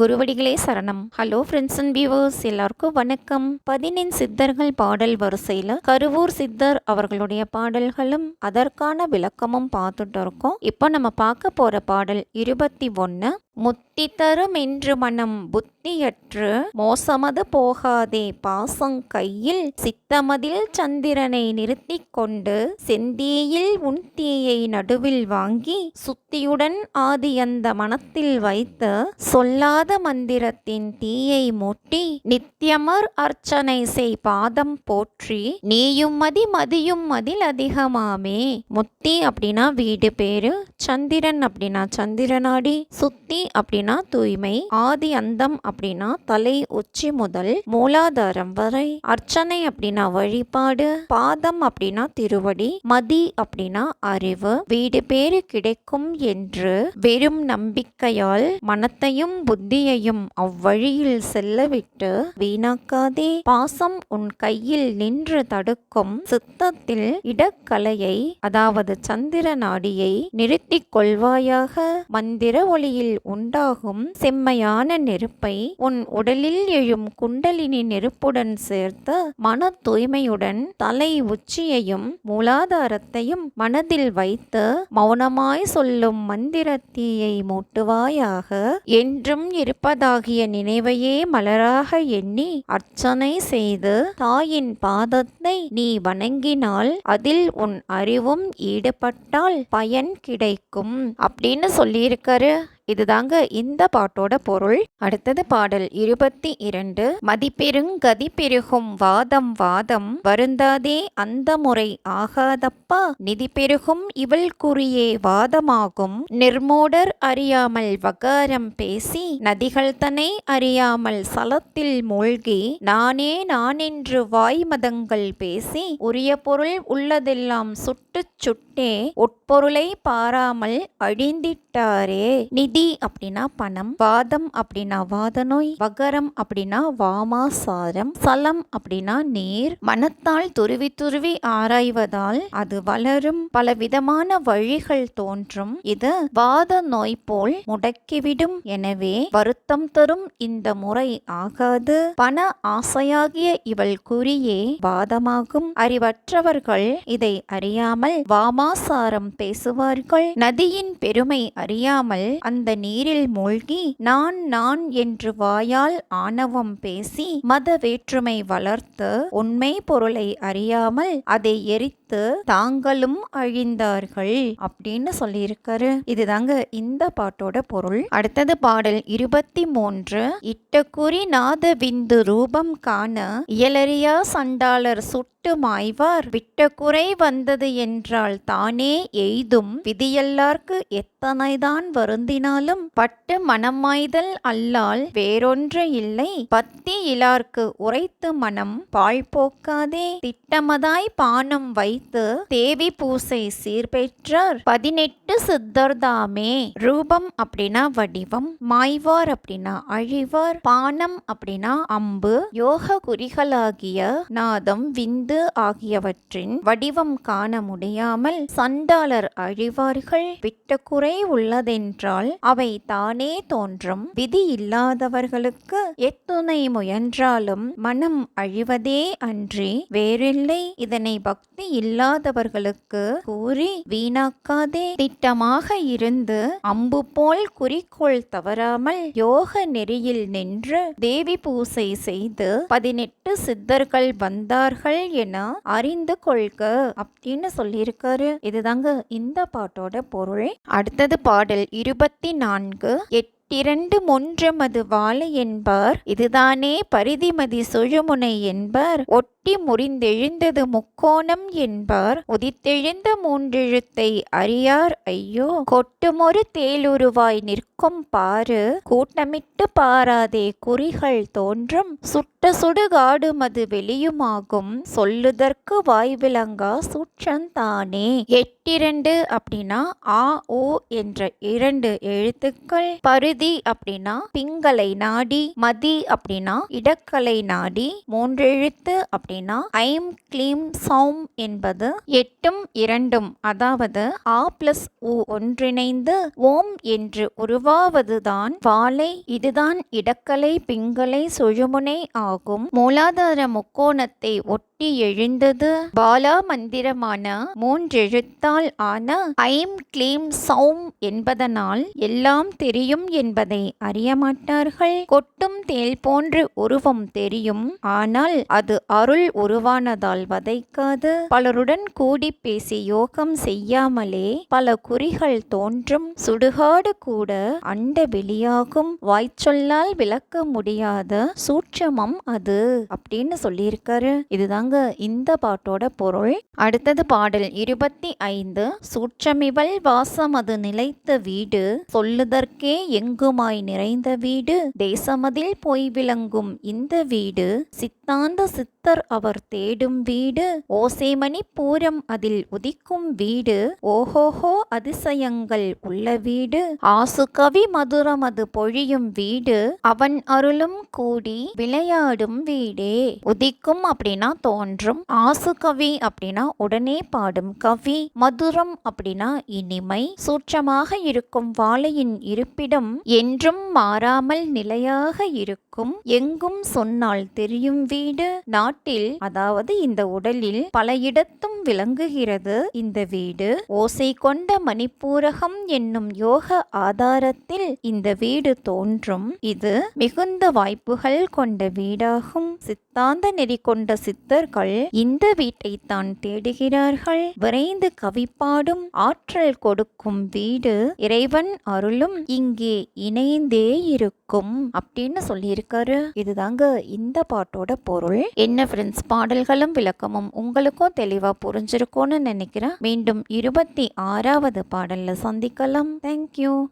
குருவடிகளே சரணம். Hello friends and viewers எல்லாருக்கும் வணக்கம். பதினெண் சித்தர்கள் பாடல் வரிசையில் கருவூர் சித்தர் அவர்களுடைய பாடல்களும் அதற்கான விளக்கமும் பார்த்துட்டு இருக்கோம். இப்போ நம்ம பார்க்க போற பாடல் இருபத்தி ஒன்று முத்தி தரும் என்று மனம் புத்தியற்று மோசமது போகாதே பாசங் கையில் சித்தமதில் சந்திரனை நிறுத்தி கொண்டு செந்தீயில் உன் தீயை நடுவில் வாங்கி சுத்தியுடன் ஆதி அந்த மனத்தில் வைத்து சொல்லாத மந்திரத்தின் தீயை மூட்டி நித்தியமர் அர்ச்சனை செய் பாதம் போற்றி நீயும் மதி மதியும் மதில் அதிகமாமே. முத்தி அப்படின்னா வீடு பேரு சந்திரன் அப்படின்னா சந்திரனாடி சுத்தி அப்படின்னா தூய்மை ஆதி அந்தம் அப்படின்னா தலை உச்சி முதல் மூலாதாரம் வரை. அர்ச்சனை அப்படின்னா வழிபாடு பாதம் அப்படின்னா திருவடி மதி அப்படின்னா அறிவு. வீடு பேரு கிடைக்கும் என்று வெறும் நம்பிக்கையால் மனத்தையும் புத்தியையும் அவ்வழியில் செல்லவிட்டு வீணாக்காதே. பாசம் உன் கையில் நின்று தடுக்கும் சித்தத்தில் இடக்கலையை அதாவது சந்திர நாடியை நிறுத்திக் கொள்வாயாக. மந்திர ஒளியில் உண்டாகும் செம்மையான நெருப்பை உன் உடலில் எழும் குண்டலினி நெருப்புடன் சேர்த்து மன தூய்மையுடன் தலை உச்சியையும் மூலாதாரத்தையும் மனதில் வைத்து மௌனமாய் சொல்லும் மந்திரத்தீயை மூட்டுவாயாக. என்றும் இருப்பதாகிய நினைவையே மலராக எண்ணி அர்ச்சனை செய்து தாயின் பாதத்தை நீ வணங்கினால் அதில் உன் அறிவும் ஈடுபட்டால் பயன் கிடைக்கும் அப்படின்னு சொல்லியிருக்காரு. இதுதாங்க இந்த பாட்டோட பொருள். அடுத்தது பாடல் இருபத்தி இரண்டு. மதிப்பெருங்கதி பெருகும் வாதம் வாதம் வருந்தாதே அந்த முறை ஆகாதப்பா. நிதி பெருகும் இவள் குறியே வாதமாகும். நிர்மோடர் அறியாமல் வகாரம் பேசி. நதிகள் தனை அறியாமல் சலத்தில் மூழ்கி. நானே நானென்று வாய் மதங்கள் பேசி. உரிய பொருள் உள்ளதெல்லாம் சுட்டு சுட்டு உட்பொருளை பாராமல் அழிந்திட்டாரே. நிதி அப்படின்னா பணம் வாதம் அப்படின்னா வாத நோய் வகரம் அப்படின்னா வாமாசாரம் சலம் அப்படின்னா நீர். மனத்தால் துருவி துருவி ஆராய்வதால் அது வளரும். பலவிதமான வழிகள் தோன்றும். இது வாத நோய் போல் முடக்கிவிடும். எனவே வருத்தம் தரும் இந்த முறை ஆகாது. பண ஆசையாகிய இவள் குறியே வாதமாகும். அறிவற்றவர்கள் இதை அறியாமல் சமாசாரம் பேசுவார்கள். நதியின் பெருமை அறியாமல் அந்த நீரில் மூழ்கி நான் நான் என்று வாயால் ஆணவம் பேசி மத வேற்றுமை வளர்த்து உண்மை பொருளை அறியாமல் அதை எரித்து தாங்களும் அழிந்தார்கள் அப்படின்னு சொல்லியிருக்காரு. இதுதாங்க இந்த பாட்டோட பொருள். அடுத்தது பாடல் இருபத்தி மூன்று இட்டக்குறி நாத விந்து ரூபம் காண இயலறியா சண்டாளர் சுட்டு மாய்வார் விட்ட குறை வந்தது என்றால் தானே எய்தும். விதியல்லார்க்கு பத்தனைதான் வருந்தினாலும் பட்டு மனமாய்தல் அல்லால் வேறொன்று இல்லை. பத்தி இலார்க்கு உரைத்து மனம் பாழ் போக்காதே. திட்டமதாய் பானம் வைத்து தேவி பூசை சீர்பெற்றார். பதினெட்டு சித்தர்தாமே. ரூபம் அப்படின்னா வடிவம் மாய்வார் அப்படின்னா அழிவார் பானம் அப்படின்னா அம்பு யோக குறிகளாகிய நாதம் விந்து ஆகியவற்றின் வடிவம் காண முடியாமல் சண்டாளர் அழிவார்கள். விட்ட குறை உள்ளதென்றால் அவை தானே தோன்றும். விதி இல்லாதவர்களுக்கு எத்துணை முயன்றாலும் மனம் அழிவதே அன்றி வேறில்லை. இதனை பக்தி இல்லாதவர்களுக்கு கூறி வீணாக்காதே. திட்டமாக இருந்து அம்பு போல் குறிக்கோள் தவறாமல் யோக நெறியில் நின்று தேவி பூசை செய்து பதினெட்டு சித்தர்கள் வந்தார்கள் என அறிந்து கொள்க அப்படின்னு சொல்லியிருக்காரு. இதுதாங்க இந்த பாட்டோட பொருள். அடுத்தது பாடல் இருபத்தி நான்கு. எட்டிரண்டு மொன்றமது வாழை என்பார். இதுதானே பரிதிமதி சுழுமுனை என்பார். ஒட்டு முறிந்தெழுந்தது முக்கோணம் என்பார். உதித்தெழுந்த மூன்றெழுத்தை அறியார் ஐயோ. கொட்டுமொரு தேலுருவாய் நிற்கும் பாரு கூட்டமிட்டு பாராதே குறிகள் தோன்றும். சுட்ட சுடுகாடு மது வெளியுமாகும். சொல்லுதற்கு வாய்விலங்கா சுற்றந்தானே எட்டிரண்டு அப்படின்னா ஆ ஓ என்ற இரண்டு எழுத்துக்கள். பருதி அப்படின்னா பிங்களை நாடி. மதி அப்படின்னா இடக்கலை நாடி. மூன்றெழுத்து அப்படி அப்படின்னா ஐம் கிளீம் சௌம் என்பது எட்டும் இரண்டும் அதாவது ஆ பிளஸ் உ ஒன்றிணைந்து ஓம் என்று உருவாவதுதான் வாழை இதுதான் இடக்கலை பிங்கலை சுழுமுனை ஆகும். மூலாதார முக்கோணத்தை ஒட்டி எழுந்தது. பாலா மந்திரமான மூன்றெழுத்தால் ஆன ஐம் கிளீம் சௌம் என்பதனால் எல்லாம் தெரியும் என்பதை அறிய மாட்டார்கள் கொட்டும் தேல் போன்று உருவம் தெரியும். ஆனால் அது அருள் உருவானதால் வதைக்காது. பலருடன் கூடி பேசி யோகம் செய்யாமலே பல குறிகள் தோன்றும். சுடுகாடு கூட அண்ட வெளியாகும். வாய்ச்சொல்லால் விளக்க முடியாத சூட்சமம் அது அப்படின்னு சொல்லியிருக்காரு. இதுதாங்க இந்த பாட்டோட பொருள். அடுத்தது பாடல் இருபத்தி ஐந்து. சூட்சமிவள் வாசம் அது நிலைத்த வீடு. சொல்லுதற்கே எங்குமாய் நிறைந்த வீடு. தேசமதில் போய் விளங்கும் இந்த வீடு. சித்தாந்த சித்தர் அவர் தேடும் வீடு. ஓசைமணி பூரம் அதில் உதிக்கும் வீடு. ஓஹோஹோ அதிசயங்கள் உள்ள வீடு. ஆசு கவி மதுரம் அது பொழியும் வீடு. அவன் அருளும் கூடி விளையாடும் வீடே. உதிக்கும் அப்படின்னா ஒன்றும் ஆசு கவி அப்படின்னா உடனே பாடும் கவி. மதுரம் அப்படின்னா இனிமை. சூட்சமாக இருக்கும் வாழையின் இருப்பிடம் என்றும் மாறாமல் நிலையாக இருக்கும். எங்கும் சொன்னால் தெரியும் வீடு. நாட்டில் அதாவது இந்த உடலில் பல இடத்தும் விளங்குகிறது. இந்த வீடு ஓசை கொண்ட மணிப்பூரகம் என்னும் யோக ஆதாரத்தில் இந்த வீடு தோன்றும். இது மிகுந்த வாய்ப்புகள் கொண்ட வீடாகும். சித்தாந்த நெறி கொண்ட சித்தர்கள் இந்த வீட்டை தான் தேடுகிறார்கள். விரைந்து கவிப்பாடும் ஆற்றல் கொடுக்கும் வீடு இறைவன் அருளும் இங்கே இணைந்தே இருக்கும் அப்படின்னு சொல்லியிருக்காரு. இதுதாங்க இந்த பாட்டோட பொருள். என்ன ஃப்ரெண்ட்ஸ் பாடல்களும் விளக்கமும் உங்களுக்கும் தெளிவா புரிஞ்சிருக்கும்னு நினைக்கிறேன். மீண்டும் இருபத்தி ஆறாவது பாடல்ல சந்திக்கலாம். தேங்க்யூ